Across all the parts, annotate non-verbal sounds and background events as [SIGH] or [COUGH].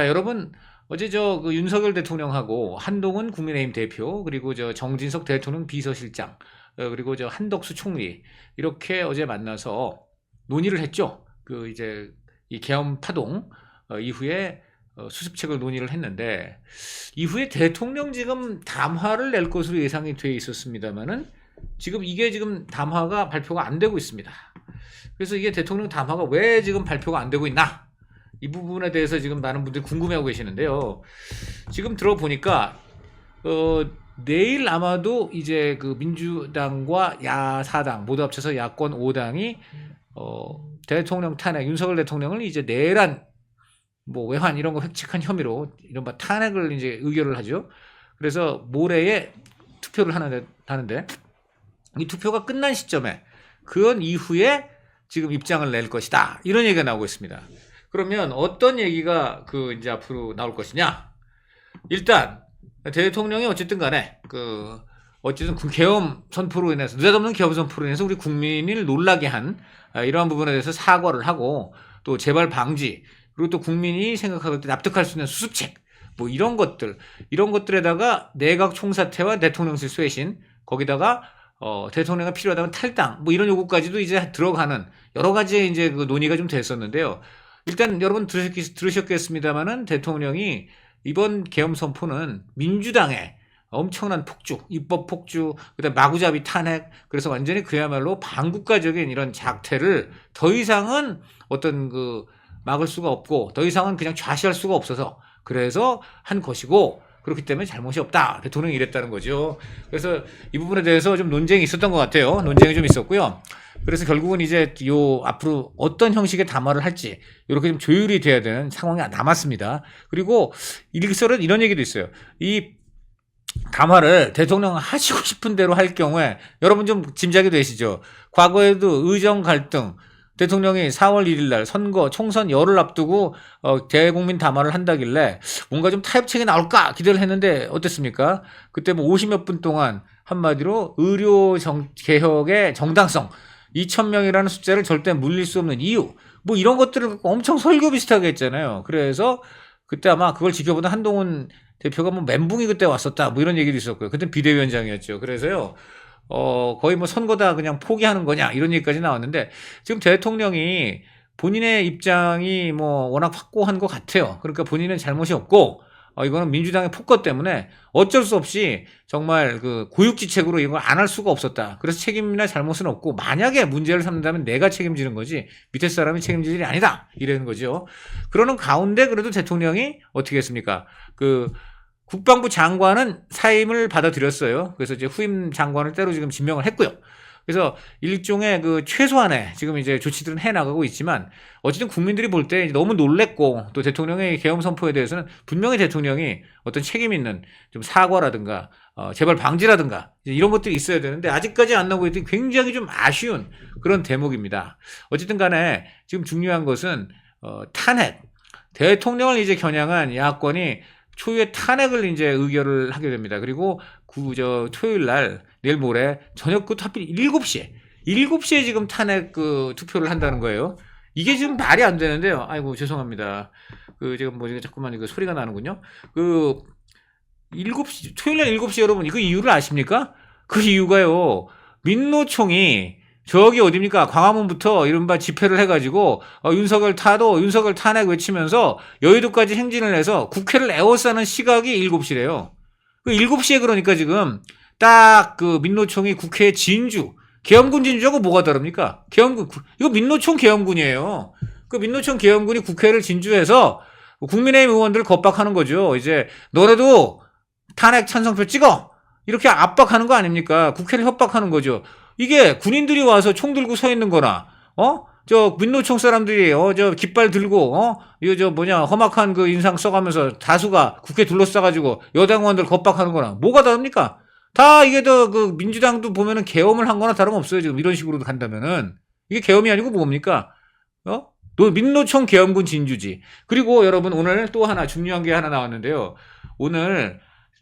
자, 여러분 어제 저 그 윤석열 대통령하고 한동훈 국민의힘 대표 그리고 저 정진석 대통령 비서실장 어, 그리고 저 한덕수 총리 이렇게 어제 만나서 논의를 했죠. 그 이제 이 계엄 파동 어, 이후에 어, 수습책을 논의를 했는데 이후에 대통령 지금 담화를 낼 것으로 예상이 돼 있었습니다만은 지금 이게 지금 담화가 발표가 안 되고 있습니다. 그래서 이게 대통령 담화가 왜 지금 발표가 안 되고 있나? 이 부분에 대해서 지금 많은 분들이 궁금해하고 계시는데요. 지금 들어보니까 어, 내일 아마도 이제 그 민주당과 야사당 모두 합쳐서 야권 5당이 어, 대통령 탄핵 윤석열 대통령을 이제 내란 뭐 외환 이런 거 획책한 혐의로 이른바 탄핵을 이제 의결을 하죠. 그래서 모레에 투표를 하는데, 하는데 이 투표가 끝난 시점에 그건 이후에 지금 입장을 낼 것이다. 이런 얘기가 나오고 있습니다. 그러면 어떤 얘기가 그 이제 앞으로 나올 것이냐? 일단 대통령이 어쨌든 간에 그 어쨌든 그 계엄 선포로 인해서 느닷없는 계엄 선포로 인해서 우리 국민을 놀라게 한 아, 이러한 부분에 대해서 사과를 하고 또 재발 방지 그리고 또 국민이 생각하고 납득할 수 있는 수습책 뭐 이런 것들 이런 것들에다가 내각 총사퇴와 대통령실 쇄신 거기다가 어, 대통령이 필요하다면 탈당 뭐 이런 요구까지도 이제 들어가는 여러 가지 이제 그 논의가 좀 됐었는데요. 일단 여러분 들으셨, 들으셨겠습니다만은 대통령이 이번 계엄 선포는 민주당의 엄청난 폭주, 입법 폭주, 그다음 마구잡이 탄핵, 그래서 완전히 그야말로 반국가적인 이런 작태를 더 이상은 어떤 그 막을 수가 없고 더 이상은 그냥 좌시할 수가 없어서 그래서 한 것이고 그렇기 때문에 잘못이 없다. 대통령이 이랬다는 거죠. 그래서 이 부분에 대해서 좀 논쟁이 있었던 것 같아요. 논쟁이 좀 있었고요. 그래서 결국은 이제 요 앞으로 어떤 형식의 담화를 할지 이렇게 좀 조율이 돼야 되는 상황이 남았습니다. 그리고 일기설은 이런 얘기도 있어요. 이 담화를 대통령 하시고 싶은 대로 할 경우에 여러분 좀 짐작이 되시죠? 과거에도 의정 갈등 대통령이 4월 1일 날 선거 총선 열을 앞두고 어, 대국민 담화를 한다길래 뭔가 좀 타협책이 나올까 기대를 했는데 어땠습니까? 그때 뭐 50몇 분 동안 한마디로 의료 정, 개혁의 정당성 2,000명이라는 숫자를 절대 물릴 수 없는 이유 뭐 이런 것들을 엄청 설교 비슷하게 했잖아요. 그래서 그때 아마 그걸 지켜보던 한동훈 대표가 뭐 멘붕이 그때 왔었다 뭐 이런 얘기도 있었고요. 그때 비대위원장이었죠. 그래서요. 어, 거의 뭐 선거다 그냥 포기하는 거냐 이런 얘기까지 나왔는데 지금 대통령이 본인의 입장이 뭐 워낙 확고한 것 같아요. 그러니까 본인은 잘못이 없고 어, 이거는 민주당의 폭거 때문에 어쩔 수 없이 정말 그 고육지책으로 이걸 안 할 수가 없었다. 그래서 책임이나 잘못은 없고 만약에 문제를 삼는다면 내가 책임지는 거지 밑에 사람이 책임질 일이 아니다. 이러는 거죠. 그러는 가운데 그래도 대통령이 어떻게 했습니까? 그 국방부 장관은 사임을 받아들였어요. 그래서 이제 후임 장관을 때로 지금 지명을 했고요. 그래서 일종의 그 최소한의 지금 이제 조치들은 해 나가고 있지만 어쨌든 국민들이 볼 때 너무 놀랬고 또 대통령의 계엄 선포에 대해서는 분명히 대통령이 어떤 책임 있는 좀 사과라든가 어, 재발 방지라든가 이런 것들이 있어야 되는데 아직까지 안 나오고 있던 굉장히 좀 아쉬운 그런 대목입니다. 어쨌든 간에 지금 중요한 것은 어, 탄핵 대통령을 이제 겨냥한 야권이 초유의 탄핵을 이제 의결을 하게 됩니다. 그리고 구, 저, 토요일 날, 내일 모레, 저녁 그 하필 7시에, 7시에 지금 탄핵 그 투표를 한다는 거예요. 이게 지금 말이 안 되는데요. 아이고, 죄송합니다. 그, 지금 뭐, 자꾸만 이거 소리가 나는군요. 그, 7시, 토요일 날 7시 여러분, 그 이유를 아십니까? 그 이유가요, 민노총이 저기 어딥니까? 광화문부터 이른바 집회를 해가지고 어, 윤석열 타도 윤석열 탄핵 외치면서 여의도까지 행진을 해서 국회를 에워싸는 시각이 7시래요. 그 7시에 그러니까 지금 딱 그 민노총이 국회 진주 계엄군 진주하고 뭐가 다릅니까? 계엄군 이거 민노총 계엄군이에요. 그 민노총 계엄군이 국회를 진주해서 국민의힘 의원들을 겁박하는 거죠. 이제 너네도 탄핵 찬성표 찍어 이렇게 압박하는 거 아닙니까? 국회를 협박하는 거죠. 이게 군인들이 와서 총 들고 서 있는 거나, 어? 저 민노총 사람들이 어 저 깃발 들고 어 이거 저 뭐냐 험악한 그 인상 써가면서 다수가 국회 둘러싸가지고 여당 의원들 겁박하는 거나 뭐가 다릅니까? 다 이게 더 그 민주당도 보면은 계엄을 한 거나 다름없어요 지금 이런 식으로 간다면은 이게 계엄이 아니고 뭡니까? 어? 노 민노총 계엄군 진주지. 그리고 여러분 오늘 또 하나 중요한 게 하나 나왔는데요. 오늘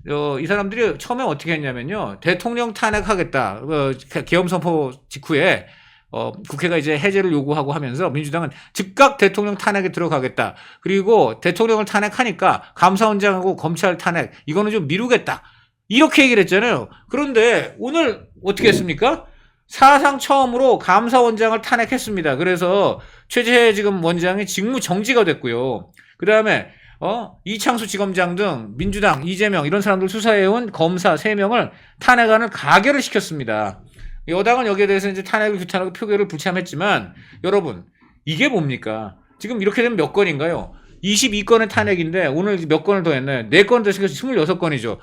어, 이 사람들이 처음에 어떻게 했냐면요. 대통령 탄핵하겠다. 어, 계엄 선포 직후에 어, 국회가 이제 해제를 요구하고 하면서 민주당은 즉각 대통령 탄핵에 들어가겠다. 그리고 대통령을 탄핵하니까 감사원장하고 검찰 탄핵 이거는 좀 미루겠다. 이렇게 얘기를 했잖아요. 그런데 오늘 어떻게 했습니까? 사상 처음으로 감사원장을 탄핵했습니다. 그래서 최재 지금 원장이 직무 정지가 됐고요. 그 다음에 어 이창수 지검장 등 민주당 이재명 이런 사람들 수사해온 검사 3명을 탄핵안을 가결을 시켰습니다. 여당은 여기에 대해서 이제 탄핵을 규탄하고 표결을 불참했지만 여러분 이게 뭡니까? 지금 이렇게 되면 몇 건인가요? 22건의 탄핵인데 오늘 몇 건을 더 했나요? 4건 더 시켜서 26건이죠.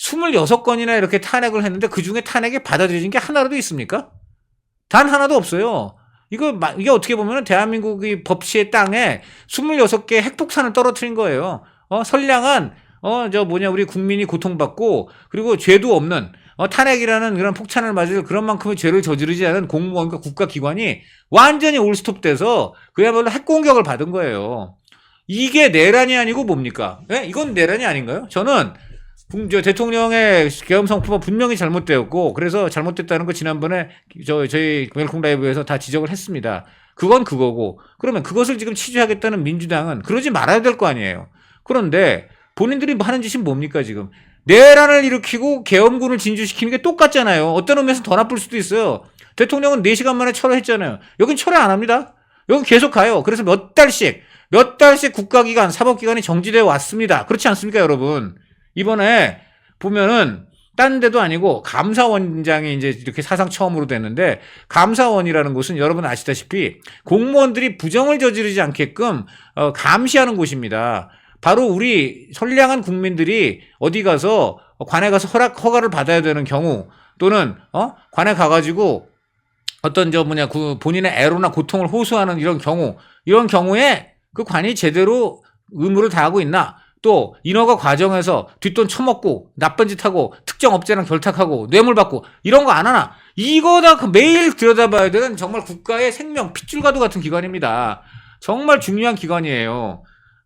26건이나 이렇게 탄핵을 했는데 그 중에 탄핵이 받아들여진 게 하나라도 있습니까? 단 하나도 없어요. 이거, 마- 이게 어떻게 보면 대한민국의 법치의 땅에 26개의 핵폭탄을 떨어뜨린 거예요. 어, 선량한, 어, 저 뭐냐, 우리 국민이 고통받고, 그리고 죄도 없는, 어, 탄핵이라는 그런 폭탄을 맞을 그런 만큼의 죄를 저지르지 않은 공무원과 국가기관이 완전히 올스톱돼서 그야말로 핵공격을 받은 거예요. 이게 내란이 아니고 뭡니까? 예? 이건 내란이 아닌가요? 저는 대통령의 계엄 성품은 분명히 잘못되었고 그래서 잘못됐다는 거 지난번에 저 저희 웰콩 라이브에서 다 지적을 했습니다. 그건 그거고 그러면 그것을 지금 취재하겠다는 민주당은 그러지 말아야 될 거 아니에요. 그런데 본인들이 하는 짓이 뭡니까 지금 내란을 일으키고 계엄군을 진주시키는 게 똑같잖아요. 어떤 의미에서 더 나쁠 수도 있어요. 대통령은 4시간 만에 철회했잖아요. 여긴 철회 안 합니다. 여기 계속 가요. 그래서 몇 달씩 몇 달씩 국가기관, 사법기관이 정지되어 왔습니다. 그렇지 않습니까, 여러분? 이번에 보면은 딴 데도 아니고 감사원장이 이제 이렇게 사상 처음으로 됐는데 감사원이라는 곳은 여러분 아시다시피 공무원들이 부정을 저지르지 않게끔 어, 감시하는 곳입니다. 바로 우리 선량한 국민들이 어디 가서 관에 가서 허락 허가를 받아야 되는 경우 또는 어? 관에 가가지고 어떤 저 뭐냐 그 본인의 애로나 고통을 호소하는 이런 경우 이런 경우에 그 관이 제대로 의무를 다하고 있나? 또 인허가 과정에서 뒷돈 처먹고 나쁜 짓 하고 특정 업체랑 결탁하고 뇌물 받고 이런 거 안 하나? 이거 다그 매일 들여다봐야 되는 정말 국가의 생명 핏줄과도 같은 기관입니다. 정말 중요한 기관이에요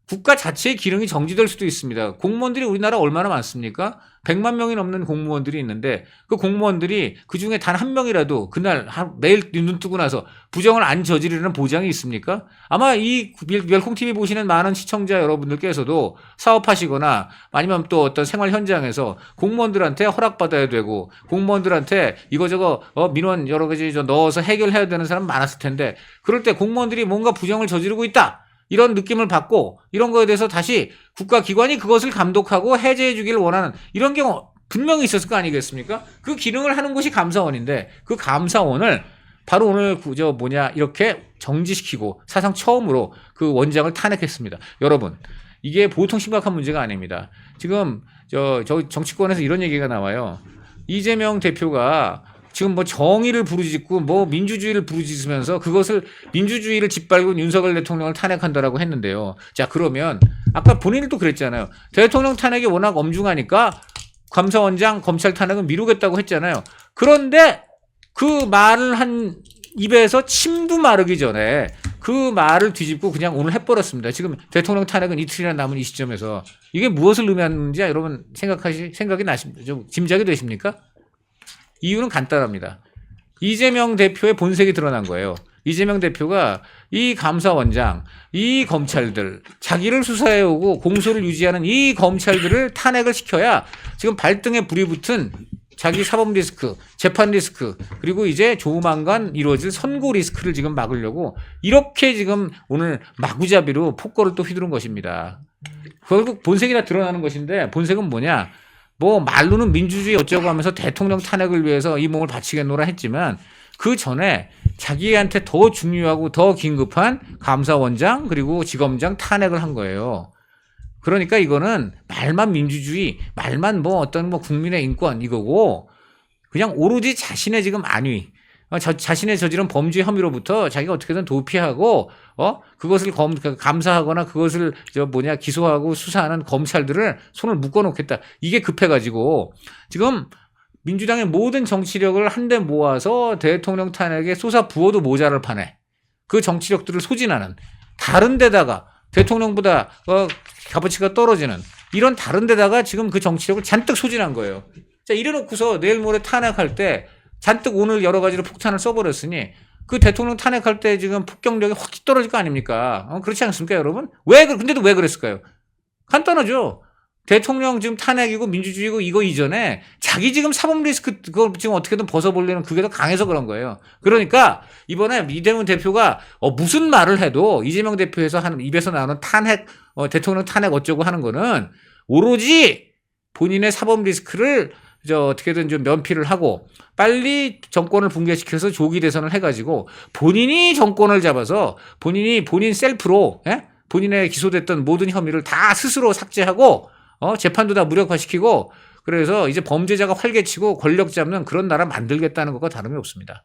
국가 자체의 기능이 정지될 수도 있습니다. 공무원들이 우리나라 얼마나 많습니까? 100만 명이 넘는 공무원들이 있는데 그 공무원들이 그 중에 단 한 명이라도 그날 한- 매일 눈 뜨고 나서 부정을 안 저지르는 보장이 있습니까? 아마 이 멸콩 TV 보시는 많은 시청자 여러분들께서도 사업하시거나 아니면 또 어떤 생활 현장에서 공무원들한테 허락받아야 되고 공무원들한테 이거저거 어, 민원 여러 가지 저 넣어서 해결해야 되는 사람 많았을 텐데 그럴 때 공무원들이 뭔가 부정을 저지르고 있다. 이런 느낌을 받고 이런 거에 대해서 다시 국가기관이 그것을 감독하고 해제해 주기를 원하는 이런 경우 분명히 있었을 거 아니겠습니까? 그 기능을 하는 곳이 감사원인데 그 감사원을 바로 오늘 그저 뭐냐 이렇게 정지시키고 사상 처음으로 그 원장을 탄핵했습니다. 여러분 이게 보통 심각한 문제가 아닙니다. 지금 저, 저 정치권에서 이런 얘기가 나와요. 이재명 대표가 지금 뭐 정의를 부르짖고 뭐 민주주의를 부르짖으면서 그것을 민주주의를 짓밟은 윤석열 대통령을 탄핵한다라고 했는데요. 자 그러면 아까 본인도 그랬잖아요. 대통령 탄핵이 워낙 엄중하니까 감사원장 검찰 탄핵은 미루겠다고 했잖아요. 그런데 그 말을 한 입에서 침도 마르기 전에 그 말을 뒤집고 그냥 오늘 해버렸습니다. 지금 대통령 탄핵은 이틀이나 남은 이 시점에서 이게 무엇을 의미하는지 여러분 생각하시 생각이 나십니까? 좀 짐작이 되십니까? 이유는 간단합니다. 이재명 대표의 본색이 드러난 거예요. 이재명 대표가 이 감사원장, 이 검찰들, 자기를 수사해오고 공소를 유지하는 이 검찰들을 탄핵을 시켜야 지금 발등에 불이 붙은 자기 사법 리스크, 재판 리스크, 그리고 이제 조만간 이루어질 선고 리스크를 지금 막으려고 이렇게 지금 오늘 마구잡이로 폭거를 또 휘두른 것입니다. 결국 본색이 다 드러나는 것인데 본색은 뭐냐? 뭐 말로는 민주주의 어쩌고 하면서 대통령 탄핵을 위해서 이 몸을 바치겠노라 했지만 그 전에 자기한테 더 중요하고 더 긴급한 감사원장 그리고 지검장 탄핵을 한 거예요. 그러니까 이거는 말만 민주주의, 말만 뭐 어떤 뭐 국민의 인권 이거고 그냥 오로지 자신의 지금 안위, 어, 저, 자신의 저지른 범죄 혐의로부터 자기가 어떻게든 도피하고 어 그것을 검 감사하거나 그것을 저 뭐냐 기소하고 수사하는 검찰들을 손을 묶어놓겠다. 이게 급해가지고. 지금 민주당의 모든 정치력을 한데 모아서 대통령 탄핵에 쏘사 부어도 모자를 파네. 그 정치력들을 소진하는 다른 데다가 대통령보다 어, 값어치가 떨어지는 이런 다른 데다가 지금 그 정치력을 잔뜩 소진한 거예요. 자 이래놓고서 내일 모레 탄핵할 때 잔뜩 오늘 여러 가지로 폭탄을 써버렸으니 그 대통령 탄핵할 때 지금 폭격력이 확 떨어질 거 아닙니까? 어, 그렇지 않습니까, 여러분? 왜, 그- 근데도 왜 그랬을까요? 간단하죠. 대통령 지금 탄핵이고 민주주의고 이거 이전에 자기 지금 사법 리스크 그걸 지금 어떻게든 벗어보려는 그게 더 강해서 그런 거예요. 그러니까 이번에 이재명 대표가 어, 무슨 말을 해도 이재명 대표에서 하는 입에서 나오는 탄핵 어, 대통령 탄핵 어쩌고 하는 거는 오로지 본인의 사법 리스크를 저 어떻게든 좀 면피를 하고 빨리 정권을 붕괴시켜서 조기 대선을 해가지고 본인이 정권을 잡아서 본인이 본인 셀프로 예? 본인의 기소됐던 모든 혐의를 다 스스로 삭제하고 어 재판도 다 무력화시키고 그래서 이제 범죄자가 활개치고 권력 잡는 그런 나라 만들겠다는 것과 다름이 없습니다.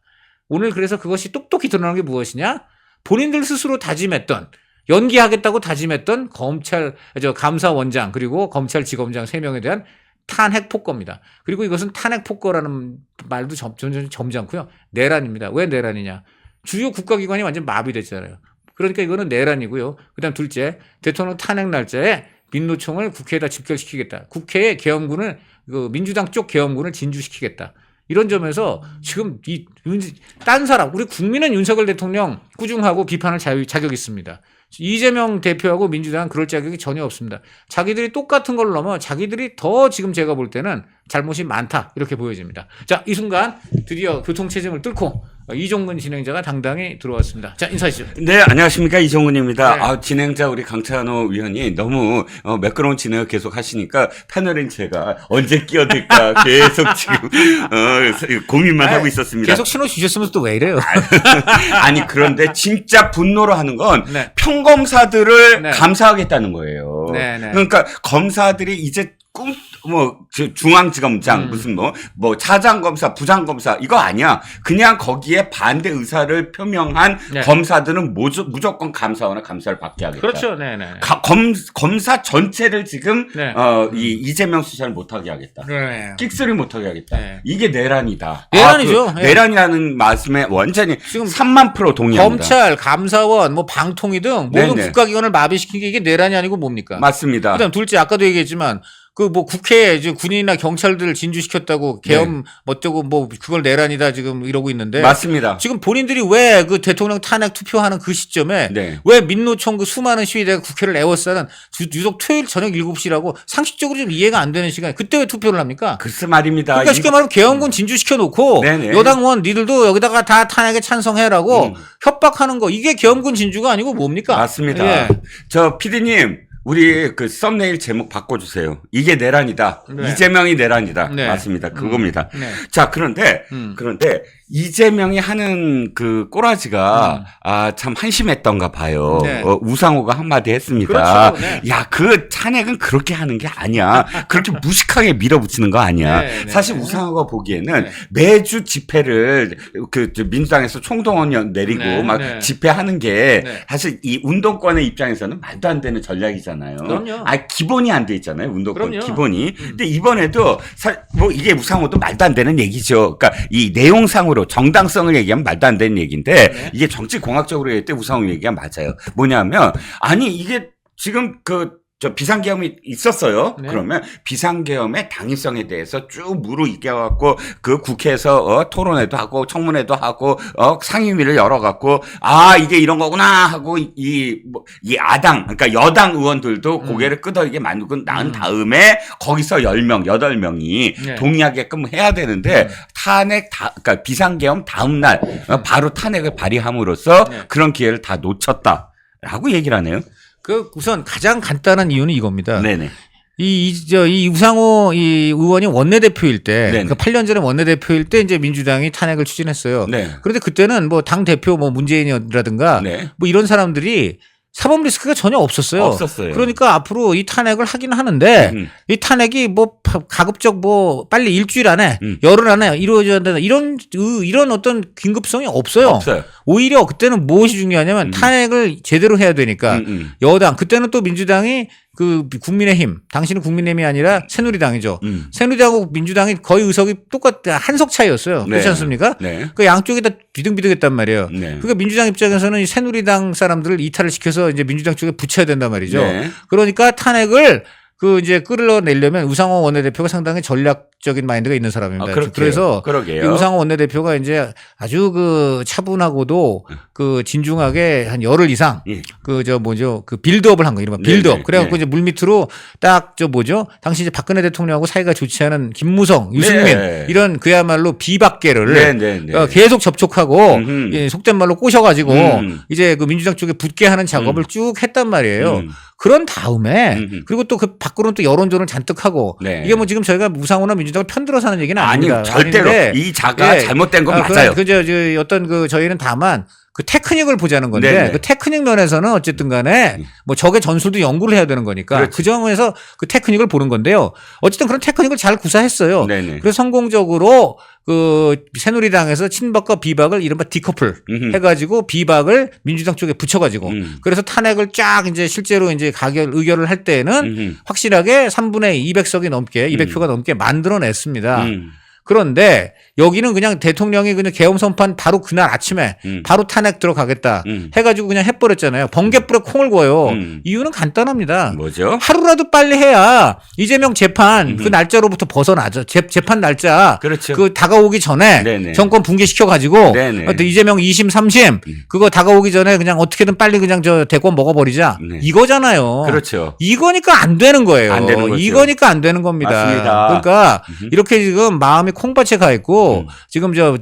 오늘 그래서 그것이 똑똑히 드러나는 게 무엇이냐? 본인들 스스로 다짐했던 연기하겠다고 다짐했던 검찰 저 감사원장 그리고 검찰 지검장 세 명에 대한 탄핵 폭거입니다. 그리고 이것은 탄핵 폭거라는 말도 점, 점, 점잖고요. 내란입니다. 왜 내란이냐? 주요 국가기관이 완전 마비됐잖아요. 그러니까 이거는 내란이고요. 그다음 둘째, 대통령 탄핵 날짜에 민노총을 국회에다 집결시키겠다. 국회에 계엄군을 그 민주당 쪽 계엄군을 진주시키겠다. 이런 점에서 지금 이딴 사람 우리 국민은 윤석열 대통령 꾸중하고 비판할 자유, 자격 있습니다. 이재명 대표하고 민주당은 그럴 자격이 전혀 없습니다. 자기들이 똑같은 걸 넘어 자기들이 더 지금 제가 볼 때는 잘못이 많다 이렇게 보여집니다. 자, 이 순간 드디어 교통 체증을 뚫고 이종근 진행자가 당당히 들어왔습니다. 자, 인사하시죠. 네, 안녕하십니까. 이종훈입니다. 네. 아, 진행자 우리 강찬호 위원이 너무 어, 매끄러운 진행을 계속 하시니까 패널인 제가 언제 끼어들까 [LAUGHS] 계속 지금 어, 고민만 하고 있었습니다. 계속 신호 주셨으면 또왜 이래요? [LAUGHS] 아니, 그런데 진짜 분노로 하는 건 네. 평검사들을 네. 감사하겠다는 거예요. 네, 네. 그러니까 검사들이 이제 꿈, 뭐, 저 중앙지검장, 음. 무슨 뭐, 뭐, 차장검사, 부장검사, 이거 아니야. 그냥 거기에 반대 의사를 표명한 네. 검사들은 모조, 무조건 감사원을 감사를 받게 하겠다. 그렇죠. 네, 네. 가- 검, 검사 전체를 지금, 네. 어, 이, 이재명 수사를 못하게 하겠다. 네. 끽소리 못하게 하겠다. 네. 이게 내란이다. 내란이죠. 아, 그 예. 내란이라는 말씀에 완전히 지금 3만 프로 동의합니다. 검찰, 감사원, 뭐 방통위 등 모든 네네. 국가기관을 마비시킨 게 이게 내란이 아니고 뭡니까? 맞습니다. 그다음 둘째 아까도 얘기했지만 그 뭐 국회에 이제 군인이나 경찰들을 진주시켰다고 계엄 어쩌고 뭐 그걸 내란이다 지금 이러고 있는데 맞습니다. 지금 본인들이 왜 그 대통령 탄핵 투표하는 그 시점에 네. 왜 민노총 그 수많은 시위대가 국회를 에워싸는 주- 유독 토요일 저녁 7시라고 상식적으로 좀 이해가 안 되는 시간에 그때 왜 투표를 합니까? 글쎄 말입니다. 그러니까 쉽게 이- 말하면 계엄군 진주시켜 놓고 네네. 여당원 니들도 여기다가 다 탄핵에 찬성해라고 음. 협박하는 거 이게 계엄군 진주가 아니고 뭡니까? 맞습니다. 예. 저 피디님 우리 그 썸네일 제목 바꿔주세요. 이게 내란이다. 네. 이재명이 내란이다. 네. 맞습니다. 그겁니다. 네. 자 그런데 음. 그런데 이재명이 하는 그 꼬라지가 음. 아 참 한심했던가 봐요. 네. 어, 우상호가 한마디 했습니다. 그렇죠. 네. 야 그 탄핵은 그렇게 하는 게 아니야. 그렇게 [LAUGHS] 무식하게 밀어붙이는 거 아니야. 네, 네. 사실 우상호가 보기에는 네. 매주 집회를 그저 민주당에서 총동원 내리고 네, 막 네. 집회하는 게 네. 사실 이 운동권의 입장에서는 말도 안 되는 전략이잖아요. 그럼요. 아 기본이 안 돼 있잖아요. 운동권 그럼요. 음. 기본이. 근데 이번에도 사, 뭐 이게 우상호도 말도 안 되는 얘기죠. 그러니까 이 내용상으로 정당성을 얘기하면 말도 안 되는 얘기인데 네. 이게 정치 공학적으로 얘기할 때 우상호 얘기가 맞아요. 뭐냐면 아니 이게 지금 그 저 비상계엄이 있었어요. 네. 그러면 비상계엄의 당위성에 대해서 쭉 물어이겨갖고 그 국회에서 어, 토론회도 하고 청문회도 하고 어, 상임위를 열어갖고 아 이게 이런 거구나 하고 이 뭐, 이 아당 그러니까 여당 의원들도 음. 고개를 끄덕이게 만들고 난 음. 다음에 거기서 10명, 8명이 네. 동의하게끔 해야 되는데 탄핵 다 그러니까 비상계엄 다음 날 어, 바로 탄핵을 발의함으로써 네. 그런 기회를 다 놓쳤다라고 얘기를 하네요. 그 우선 가장 간단한 이유는 이겁니다. 네네. 이, 이, 저, 이 우상호 이 의원이 원내대표일 때. 그 8년 전에 원내대표일 때 이제 민주당이 탄핵을 추진했어요. 네. 그런데 그때는 뭐 당 대표 뭐 문재인이라든가 네. 뭐 이런 사람들이 사법 리스크가 전혀 없었어요. 없었어요. 그러니까 앞으로 이 탄핵을 하긴 하는데 음. 이 탄핵이 뭐 파- 가급적 뭐 빨리 일주일 안에 음. 열흘 안에 이루어져야 된다 이런 으, 이런 어떤 긴급성이 없어요. 없어요. 오히려 그때는 무엇이 중요하냐면 음. 탄핵을 제대로 해야 되니까 음, 음. 여당 그때는 또 민주당이 그 국민의힘 당신은 국민의힘이 아니라 새누리당이죠. 음. 새누리당하고 민주당이 거의 의석이 똑같다 한석 차이였어요. 네. 그렇지 않습니까? 네. 그 양쪽이 다 비등비등했단 말이에요. 네. 그러니까 민주당 입장에서는 이 새누리당 사람들을 이탈을 시켜서 이제 민주당 쪽에 붙여야 된단 말이죠. 네. 그러니까 탄핵을 그 이제 끌어내려면 우상호 원내대표가 상당히 전략 적인 마인드가 있는 사람입니다. 아. 그래서 이. 우상호 원내대표가 이제 아주 그 차분하고도 그 진중하게 한 열흘 이상 예. 그저 뭐죠 그 빌드업을 한 거 이른바 네, 빌드업 네, 그래갖고 네. 이제 물 밑으로 딱 저 뭐죠 당시 이제 박근혜 대통령하고 사이가 좋지 않은 김무성 유승민 네. 이런 그야말로 비박계를 네, 네, 네. 어, 계속 접촉하고. 예, 속된 말로 꼬셔가지고 음. 이제 그 민주당 쪽에 붙게 하는 작업을 쭉 했단 말이에요. 음. 그런 다음에 음흠. 그리고 또 그 밖으로는 또 여론조는 잔뜩 하고 네. 이게 뭐 지금 저희가 무상호나 민주당을 편들어서 하는 얘기는 아니 아닙니다. 절대로 아닌데 이 자가 예. 잘못된 건 아, 맞아요. 그건 그저 저 어떤 그 저희는 다만 그 테크닉을 보자는 건데 네네. 그 테크닉 면에서는 어쨌든 간에 뭐 적의 전술도 연구를 해야 되는 거니까 그렇지. 그 점에서 그 테크닉을 보는 건데요. 어쨌든 그런 테크닉을 잘 구사했어요. 네네. 그래서 성공적으로 그 새누리당에서 친박과 비박을 이른바 디커플 음흠. 해가지고 비박을 민주당 쪽에 붙여가지고 음. 그래서 탄핵을 쫙 이제 실제로 이제 가결 의결을 할 때는 음흠. 확실하게 3분의 200석이 넘게 200표가 넘게 만들어냈습니다. 음. 그런데 여기는 그냥 대통령이 그냥 계엄 선판 바로 그날 아침에 음. 바로 탄핵 들어가겠다 음. 해가지고 그냥 해버렸잖아요. 번개불에 콩을 구워요. 음. 이유는 간단합니다. 뭐죠? 하루라도 빨리 해야 이재명 재판 그 음흠. 날짜로부터 벗어나죠. 재, 재판 날짜 그렇죠. 그 다가오기 전에 네네. 정권 붕괴시켜 가지고. 음. 이재명 2심 3심 그거 다가오기 전에 그냥 어떻게든 빨리 그냥 저 대권 먹어버리자 네. 이거잖아요. 그렇죠. 이거니까 안 되는 거예요. 안 되는 거죠. 이거니까 안 되는 겁니다. 맞습니다. 그러니까 음흠. 이렇게 지금 마음이 콩밭에 가 있고 음. 지금 저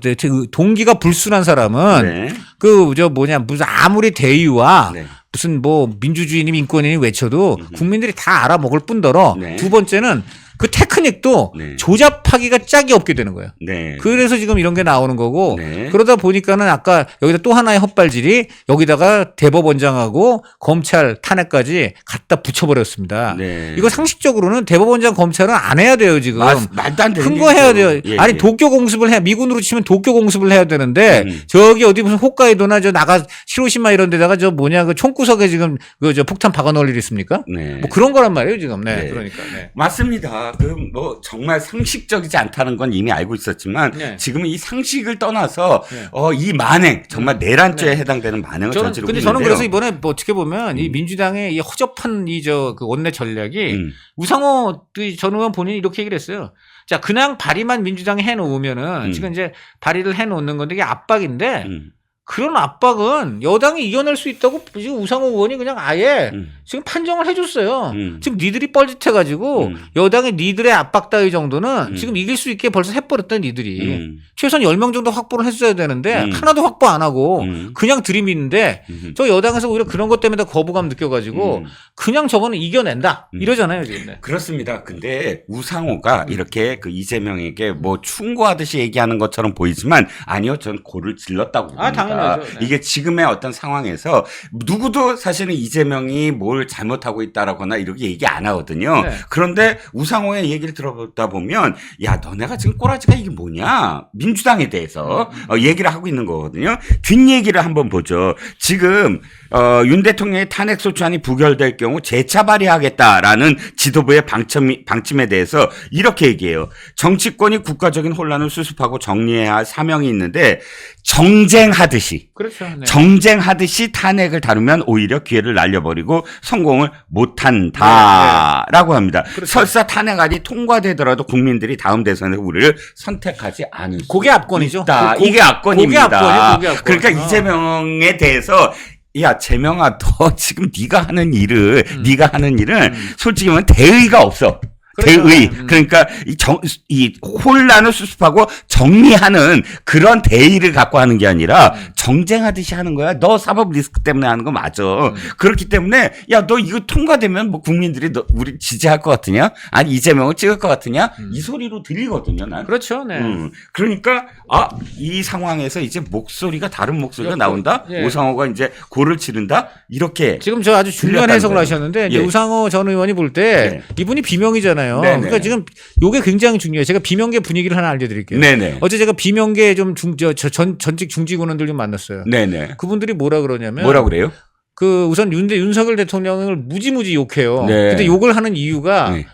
동기가 불순한 사람은 네. 그저 뭐냐 무슨 아무리 대의와 네. 무슨 뭐 민주주의니 인권이니 외쳐도 음흠. 국민들이 다 알아먹을 뿐더러 네. 두 번째는 그 테크닉도 네. 조잡하기가 짝이 없게 되는 거예요. 네. 그래서 지금 이런 게 나오는 거고 네. 그러다 보니까는 아까 여기다 또 하나의 헛발질이 여기다가 대법원장하고 검찰 탄핵까지 갖다 붙여버렸습니다. 네. 이거 상식적으로는 대법원장 검찰은 안 해야 돼요 지금. 마- 말도 안 되는 큰 거 해야. 돼요. 예, 아니 예. 도쿄 공습을 해 미군으로 치면 도쿄 공습을 해야 되는데 음. 저기 어디 무슨 홋카이도나 저 나가 히로시마 이런 데다가 저 뭐냐 그 총구석에 지금 그 저 폭탄 박아 놓을 일 있습니까? 네. 뭐 그런 거란 말이에요 지금. 네. 네. 그러니까. 네. 맞습니다. 그뭐 정말 상식적이지 않다는 건 이미 알고 있었지만 네. 지금 이 상식을 떠나서 네. 어, 이 만행 정말 내란죄에 네. 해당되는 만행을 저는 저지르고 근데 저는 있는데요. 그래서 이번에 뭐 어떻게 보면 이 음. 민주당의 이 허접한 이 저 그 원내 전략이 음. 우상호 전 의원 본인이 이렇게 얘기를 했어요. 자 그냥 발의만 민주당이 해놓으면은 음. 지금 이제 발의를 해놓는 건데 이게 압박인데 음. 그런 압박은 여당이 이겨낼 수 있다고 지금 우상호 의원이 그냥 아예 음. 지금 판정을 해줬어요. 음. 지금 니들이 뻘짓해가지고 음. 여당의 니들의 압박 따위 정도는 음. 지금 이길 수 있게 벌써 해버렸던 니들이 음. 최소한 10명 정도 확보를 했어야 되는데 음. 하나도 확보 안 하고 음. 그냥 들이미는데 음. 저 여당에서 오히려 그런 것 때문에 더 거부감 느껴가지고 음. 그냥 저거는 이겨낸다 음. 이러잖아요 지금. 네. 그렇습니다. 근데 우상호가 음. 이렇게 그 이재명에게 뭐 충고하듯이 얘기하는 것처럼 보이지만 아니요, 전 고를 질렀다고 봅니다. 아, 당연 하죠. 네. 이게 지금의 어떤 상황에서 누구도 사실은 이재명이 뭘 잘못하고 있다라거나 이렇게 얘기 안 하거든요. 네. 그런데 우상호의 얘기를 들어보다 보면 야, 너네가 지금 꼬라지가 이게 뭐냐? 민주당에 대해서 음. 어, 얘기를 하고 있는 거거든요. 뒷 얘기를 한번 보죠. 지금 어, 윤 대통령의 탄핵 소추안이 부결될 경우 재차 발의하겠다라는 지도부의 방침, 방침에 대해서 이렇게 얘기해요. 정치권이 국가적인 혼란을 수습하고 정리해야 할 사명이 있는데 정쟁하듯이 그렇죠. 네. 정쟁하듯이 탄핵을 다루면 오히려 기회를 날려버리고 성공을 못한다라고 합니다. 그렇죠. 설사 탄핵안이 통과되더라도 국민들이 다음 대선에 우리를 선택하지 않을 수 그게 압권이죠. 있다. 고- 이게 압권입니다. 그게 압권이에요, 그게 압권. 그러니까 어. 이재명에 대해서 야 재명아 너 [LAUGHS] 지금 네가 하는 일을 음. 네가 하는 일은 음. 솔직히 말하면 대의가 없어. 그렇죠. 대의 음. 그러니까 이, 정, 이 혼란을 수습하고 정리하는 그런 대의를 갖고 하는 게 아니라 음. 정쟁하듯이 하는 거야. 너 사법 리스크 때문에 하는 거 맞아. 음. 그렇기 때문에 야 너 이거 통과되면 뭐 국민들이 너 우리 지지할 것 같으냐? 아니 이재명을 찍을 것 같으냐? 음. 이 소리로 들리거든요. 난. 그렇죠. 네. 음, 그러니까 아 이 상황에서 이제 목소리가 다른 목소리가 여- 나온다. 예. 오상호가 이제 고를 치른다. 이렇게 지금 저 아주 중요한 해석을 거예요. 하셨는데 예. 우상호 전 의원이 볼때 네. 이분이 비명이잖아요. 네네. 그러니까 지금 요게 굉장히 중요해요. 제가 비명계 분위기를 하나 알려드릴게요. 네네 어제 제가 비명계 좀 중, 저, 저 전, 전직 중직원들 좀 만났어요. 네네 그분들이 뭐라 그러냐면 뭐라 그래요? 그 우선 윤, 윤석열 대통령을 무지무지 욕해요. 네. 근데 욕을 하는 이유가 네.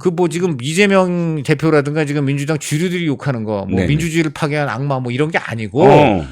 그뭐 지금 이재명 대표라든가 지금 민주당 주류들이 욕하는 거, 뭐 네네. 민주주의를 파괴한 악마 뭐 이런 게 아니고 어.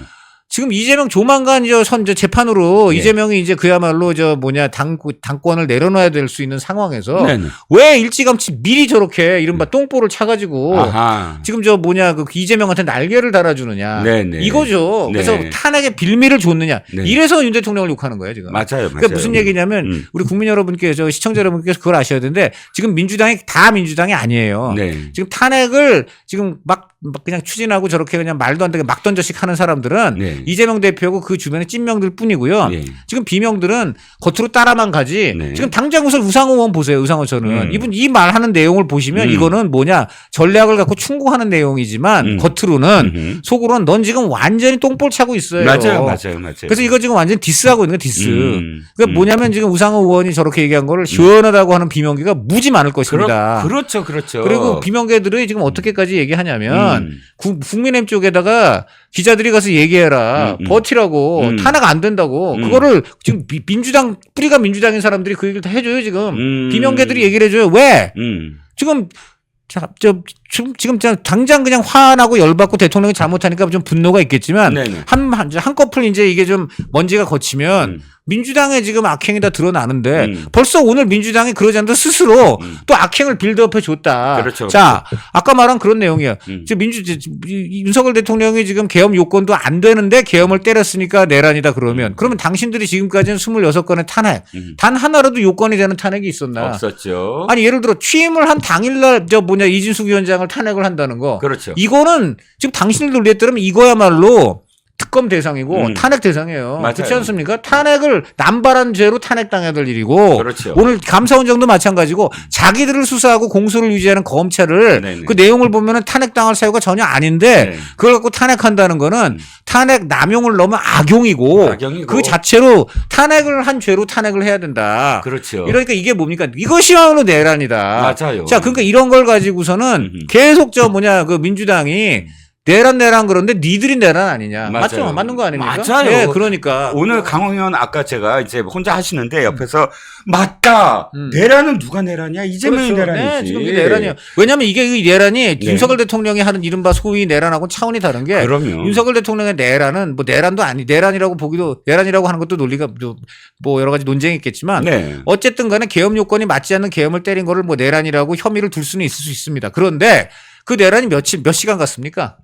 지금 이재명 조만간 저 선, 저 재판으로 예. 이재명이 이제 그야말로 저 뭐냐, 당, 당권을 내려놔야 될 수 있는 상황에서 네네. 왜 일찌감치 미리 저렇게 이른바 똥볼을 차가지고 아하. 지금 저 뭐냐, 그 이재명한테 날개를 달아주느냐. 네네. 이거죠. 네. 그래서 탄핵의 빌미를 줬느냐. 네. 이래서 윤 대통령을 욕하는 거예요, 지금. 맞아요, 맞아요. 그러니까 무슨 얘기냐면 음. 우리 국민 여러분께서 시청자 여러분께서 그걸 아셔야 되는데 지금 민주당이 다 민주당이 아니에요. 네. 지금 탄핵을 지금 막, 막 그냥 추진하고 저렇게 그냥 말도 안 되게 막 던져씩 하는 사람들은 네. 이재명 대표고 그 주변에 찐명들 뿐이고요. 네. 지금 비명들은 겉으로 따라만 가지. 네. 지금 당장 우선 우상호 의원 보세요. 우상호 저는 음. 이분 이 말하는 내용을 보시면 음. 이거는 뭐냐 전략을 갖고 충고하는 내용이지만 음. 겉으로는 음흠. 속으로는 넌 지금 완전히 똥볼 차고 있어요. 맞아요, 맞아요, 맞아요. 그래서 이거 지금 완전 디스하고 있는 거 디스. 음. 그러니까 음. 뭐냐면 지금 우상호 의원이 저렇게 얘기한 거를 시원하다고 하는 비명계가 무지 많을 것입니다. 그렇, 그렇죠, 그렇죠. 그리고 비명계들이 지금 어떻게까지 얘기하냐면 음. 구- 국민의힘 쪽에다가 기자들이 가서 얘기해라 음, 음. 버티라고 음. 탄핵 안 된다고 음. 그거를 지금 미- 민주당 뿌리가 민주당인 사람들이 그 얘기를 다 해줘요 지금 음. 비명계들이 얘기를 해줘요 왜 음. 지금 자, 저 지금 지금 저 당장 그냥 화나고 열받고 대통령이 잘못하니까 좀 분노가 있겠지만 네네. 한, 한, 한꺼풀 이제 이게 좀 먼지가 거치면 음. 민주당의 지금 악행이 다 드러나는데 음. 벌써 오늘 민주당이 그러지 않도 스스로 음. 또 악행을 빌드업해 줬다. 그렇죠, 자, 아까 말한 그런 내용이야. 음. 지금 민주 윤석열 대통령이 지금 계엄 요건도 안 되는데 계엄을 때렸으니까 내란이다 그러면 그러면 당신들이 지금까지는 26건의 탄핵 음. 단 하나라도 요건이 되는 탄핵이 있었나? 없었죠. 아니 예를 들어 취임을 한 당일날 저 뭐냐 이진숙 위원장 을 탄핵을 한다는 거. 그렇죠. 이거는 지금 당신들 논리에 따르면 이거야말로 특검 대상이고 음. 탄핵 대상이에요. 맞아요. 그렇지 않습니까? 탄핵을 남발한 죄로 탄핵당해야 될 일이고 그렇죠. 오늘 감사원장도 마찬가지고 자기들을 수사하고 공소를 유지하는 검찰을 네네. 그 내용을 보면은 탄핵당할 사유가 전혀 아닌데 네. 그걸 갖고 탄핵한다는 거는 음. 탄핵 남용을 너무 악용이고 악용이고. 그 자체로 탄핵을 한 죄로 탄핵을 해야 된다. 그렇죠. 이러니까 이게 뭡니까? 이것이야말로 내란이다. 맞아요. 자, 그러니까 이런 걸 가지고서는. 계속 저 뭐냐 그 민주당이 내란 내란 그런데 니들이 내란 아니냐. 맞아요. 맞죠? 맞는 거 아닙니까? 맞아요. 예, 그러니까 오늘 강홍현 아까 제가 이제 혼자 하시는데 옆에서 맞다. 음. 내란은 누가 내란이야? 이재명이 그렇죠. 내란이지. 네, 지금 이게 내란이에요. 왜냐하면 이게 이 내란이 네. 윤석열 대통령이 하는 이른바 소위 내란하고 차원이 다른 게 그럼요. 윤석열 대통령의 내란은 뭐 내란도 아니 내란이라고 보기도 내란이라고 하는 것도 논리가 좀뭐 여러 가지 논쟁이 있겠지만 네. 어쨌든 간에 계엄 요건이 맞지 않는 계엄을 때린 거를 뭐 내란이라고 혐의를 둘 수는 있을 수 있습니다. 그런데 그 내란이 며칠 몇 시간 갔습니까?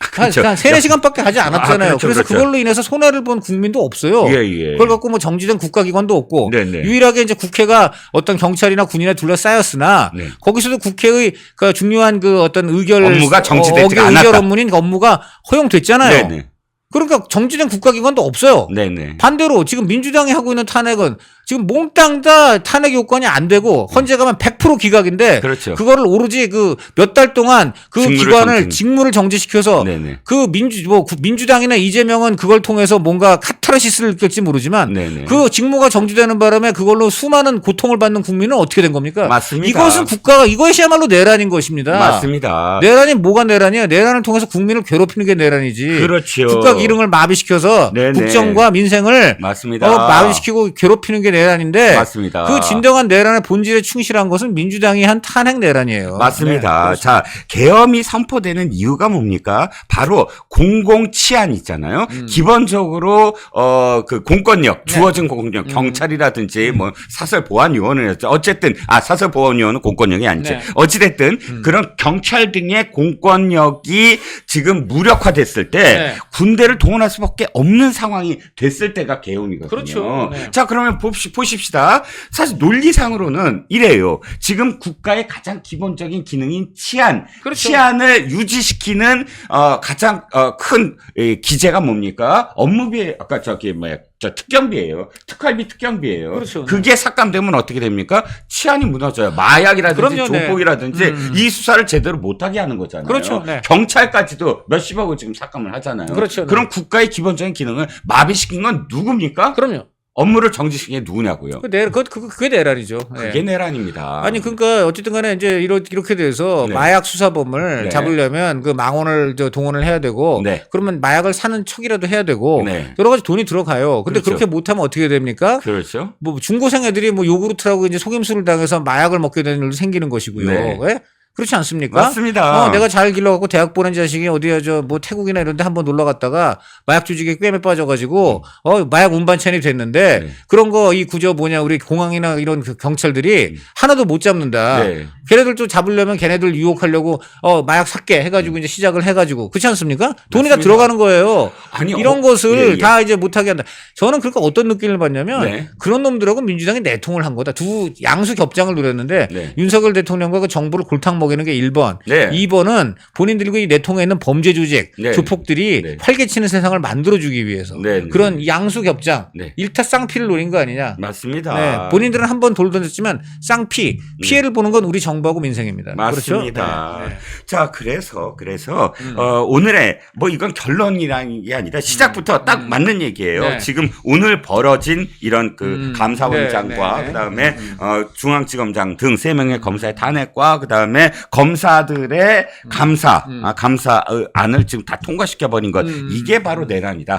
한, 그렇죠. 한 세네 시간밖에 하지 않았잖아요. 아, 그렇죠, 그래서 그 그렇죠. 걸로 인해서 손해를 본 국민도 없어요. 예, 예. 그걸 갖고 뭐 정지된 국가기관도 없고 네 네. 유일하게 이제 국회가 어떤 경찰이나 군인에 둘러싸였으나 네. 거기서도 국회의 그 중요한 그 어떤 의결 업무가 정지되지가 어, 의결 않았다. 업무인 업무가 허용됐잖아요. 네 네. 그러니까 정지된 국가기관도 없어요. 네 네. 반대로 지금 민주당이 하고 있는 탄핵은 지금 몽땅 다 탄핵 요건이 안 되고 헌재 가면 100% 기각인데 그렇죠. 그거를 오로지 그 몇 달 동안 그 직무를 기관을 정지. 직무를 정지시켜서 네네. 그 민주 뭐 구- 민주당이나 이재명은 그걸 통해서 뭔가 카타르시스를 느낄지 모르지만 네네. 그 직무가 정지되는 바람에 그걸로 수많은 고통을 받는 국민은 어떻게 된 겁니까? 맞습니다. 이것은 국가가 이것이야말로 내란인 것입니다. 맞습니다. 내란이 뭐가 내란이야? 내란을 통해서 국민을 괴롭히는 게 내란이지. 그렇죠. 국가 기능을 마비시켜서 네네. 국정과 민생을 맞습니다. 어, 마비시키고 괴롭히는 게 내란인데 맞습니다. 그 진정한 내란의 본질에 충실한 것은 민주당이 한 탄핵 내란이에요. 맞습니다. 네, 자, 계엄이 선포되는 이유가 뭡니까? 바로 공공 치안 있잖아요. 음. 기본적으로 어 그 공권력, 네. 주어진 공권력, 음. 경찰이라든지 뭐 사설 보안 요원이었죠. 어쨌든 아 사설 보안 요원은 공권력이 아니죠. 네. 어찌 됐든 음. 그런 경찰 등의 공권력이 지금 무력화됐을 때 네. 군대를 동원할 수밖에 없는 상황이 됐을 때가 계엄이거든요. 그렇죠. 네. 자, 그러면 봅시, 보십시다. 사실 논리상으로는 이래요. 지금 국가의 가장 기본적인 기능인 치안, 그렇죠. 치안을 유지시키는 어, 가장 어, 큰 이, 기재가 뭡니까? 업무비 아까 저기 뭐야? 저 특경비예요. 특활비 특경비예요. 그렇죠. 그게 삭감되면 어떻게 됩니까? 치안이 무너져요. 마약이라든지 그럼요, 네. 조폭이라든지 음. 이 수사를 제대로 못하게 하는 거잖아요. 그렇죠, 네. 경찰까지도 몇십억을 지금 삭감을 하잖아요. 그렇죠, 네. 그럼 국가의 기본적인 기능을 마비시킨 건 누굽니까? 그럼요. 업무를 정지시킨 게 누구냐고요? 그 내, 그, 그, 그게 내란이죠. 예. 그게 내란입니다. 아니 그러니까 어쨌든 간에 이제 이렇게 이렇게 돼서 네. 마약 수사범을 네. 잡으려면 그 망원을 저 동원을 해야 되고 네. 그러면 마약을 사는 척이라도 해야 되고 네. 여러 가지 돈이 들어가요. 근데 그렇죠. 그렇게 못하면 어떻게 됩니까? 그렇죠. 뭐 중고생 애들이 뭐 요구르트라고 이제 속임수를 당해서 마약을 먹게 되는 일도 생기는 것이고요. 네. 예? 그렇지 않습니까? 맞습니다. 어, 내가 잘 길러갖고 대학 보낸 자식이 어디야 저 뭐 태국이나 이런 데 한번 놀러 갔다가 마약 조직에 꿰매 빠져가지고 어 마약 운반천이 됐는데 네. 그런 거 이 구조 뭐냐 우리 공항이나 이런 그 경찰들이 하나도 못 잡는다. 네. 걔네들 좀 잡으려면 걔네들 유혹하려고 어 마약 삭게 해가지고 이제 시작을 해가지고 그렇지 않습니까? 돈이 다 맞습니다. 들어가는 거예요. 아니 이런 어, 것을 예, 예. 다 이제 못하게 한다. 저는 그러니까 어떤 느낌을 받냐면 네. 그런 놈들하고 민주당이 내통을 한 거다. 두 양수 겹장을 누렸는데 네. 윤석열 대통령과 그 정부를 골탕 먹 이는 게 1번. 네. 2번은 본인들과 이 내통에 있는 범죄 조직, 네. 조폭들이 네. 활개치는 세상을 만들어주기 위해서 네, 네. 그런 양수 겹장, 네. 일타쌍피를 노린 거 아니냐. 맞습니다. 네, 본인들은 한 번 돌 던졌지만 쌍피 피해를 보는 건 우리 정부하고 민생입니다. 맞습니다. 그렇죠? 네, 네. 자, 그래서 그래서 음. 어, 오늘의 뭐 이건 결론이라는 게 아니라 시작부터 딱 음. 맞는 얘기예요. 네. 지금 오늘 벌어진 이런 그 음. 감사원장과 네, 네, 그다음에 음. 어, 중앙지검장 등 세 명의 검사의 탄핵과 그다음에 검사들의 감사 음. 아, 감사 어, 안을 지금 다 통과시켜 버린 것 음. 이게 바로 내란이다.